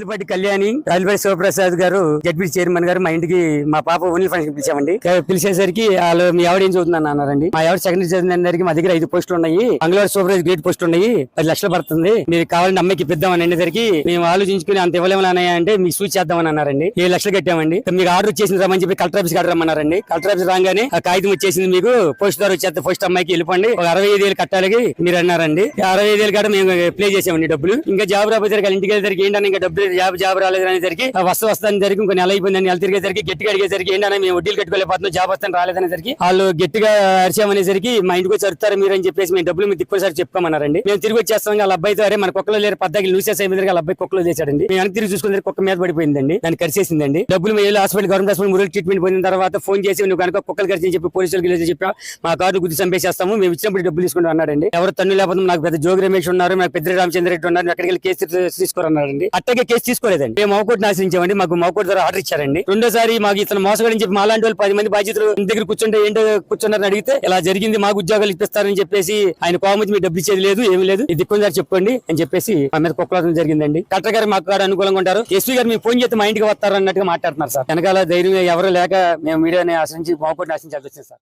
రాజులపాటి కళ్యాణి రాజులపాటి శివప్రసాద్ గారు ZP chairman గారు మా ఇంటికి మా పాప ఓన్లీ ఫంక్షన్ పిలిచామండి. పిలిచేసరికి వాళ్ళు మీ ఆవిడ ఏం చదువుతున్నాను అన్నారండి. మా ఆవిడ సెకండరీ చదివినందరికి మా దగ్గర ఐదు పోస్టులు ఉన్నాయి. బంగ్లాదేశ్ సూపర్వైజ్ గ్రేట్ పోస్ట్ ఉన్నాయి. పది లక్షలు పడుతుంది. మీరు కావాలంటే అమ్మాయికి ఇప్పిద్దామని అనేసరికి మేము ఆలోచించుకుని అంత ఇవ్వలేము అంటే మీకు సూచి చేద్దామని అన్నారండి. ఏడు లక్షలు కట్టామండి. మీకు ఆర్డర్ వచ్చేసింది రమ్మని చెప్పి కలెక్టర్ ఆఫీస్ కాడ రమ్మన్నారండి. కలెక్టర్ ఆఫీస్ రాగానే ఆ కాగితం వచ్చేసింది మీకు. పోస్ట్ ద్వారా వచ్చేస్తే పోస్ట్ అమ్మాయికి వెళ్ళిపోండి. ఒక అరవై ఐదు వేలు కట్టాలి మీరు అన్నారండి. అరవై ఐదు వేలు కాడ మేము ప్లే చేసామండి డబ్బులు. ఇంకా జాబ్ రాబోయేసరికి ఇంటికి వెళ్ళేసరికి ఏంటని ఇంకా డబ్బులు జాబ్ జాబ్ రాలేదు అనేసరికి వస్తు వస్తాను సరికి ఇంకొన్ని నెల అయిపోయిందని నెల తిరిగేసరికి గట్టిగా అడిగేసరికి ఏంటన్నా మేము వడ్డీలు కట్టుకోలేకపోతున్నాం జాబ్ వస్తాను రాలేదనేసరికి వాళ్ళు గట్టిగా అరిచామనేసరికి మా ఇంటికి వచ్చి అరుతారు మీరు అని చెప్పేసి మేము డబ్బులు మీరు తిక్కుసారి చెప్పుకోమన్నారండి. మేము తిరిగి వచ్చేస్తాం వాళ్ళ అబ్బాయితో అరే మన కుక్కలో లేరు పద్దాకి లూసేస్ అయిపోయింది వాళ్ళ అబ్బాయి కుక్కలో చేశాడండి మేము వెనక్కి తిరిగి చూసుకుని కుక్క మీద పడిపోయిందండి దాన్ని కరిచేసిందండి. డబ్బులు మేము hospital government hospital Murali treatment పొందిన తర్వాత ఫోన్ చేసి నువ్వు కనుక కుక్కలు కరిచి చెప్పి పోలీసులకు వెళ్ళి చెప్పా మా కార్డు గుర్తు చంపేసేస్తాము మేము ఇచ్చినప్పుడు డబ్బులు తీసుకుంటాం అన్నాడండి. ఎవరు తన్ను లేకపోతే నాకు పెద్ద జోగి రమేష్ ఉన్నారు నాకు పెద్ద రామచంద్ర రెడ్డి ఉన్నారు అక్కడికి వెళ్ళి కేసు తీసుకోరన్నారండి అట్టగే కేసు తీసుకోలేదండి. మేము మౌకోట్ నాశించామండి. మాకు మౌకోట్ ద్వారా ఆర్డర్ ఇచ్చారండి. రెండోసారి మాకు ఇతను మోసగడని చెప్పి మాలాంటి వాళ్ళు పది మంది బాధ్యతలు దగ్గర కూర్చుంటే ఏంటో కూర్చున్నారని అడిగితే ఇలా జరిగింది మాకు ఉద్యోగాలు ఇప్పిస్తారని చెప్పేసి ఆయన కోమతి మీ డబ్బు ఇచ్చేది లేదు ఏమీ లేదు. ఇది కొందరు చెప్పుకోండి అని చెప్పేసి మా మీద కుక్కలాటం జరిగిందండి. కలెక్టర్ గారు మాకు గారు అనుకూలంగా ఉంటారు ఎస్పీ గారు మీ ఫోన్ చేస్తే మా ఇంటికి వస్తారు అన్నట్టుగా మాట్లాడుతున్నారు సార్. వెనకాల ధైర్యం ఎవరు లేక మేము మీడియాని ఆశ్రయించి మౌకోట్ని నాశించాల్సి వచ్చింది సార్.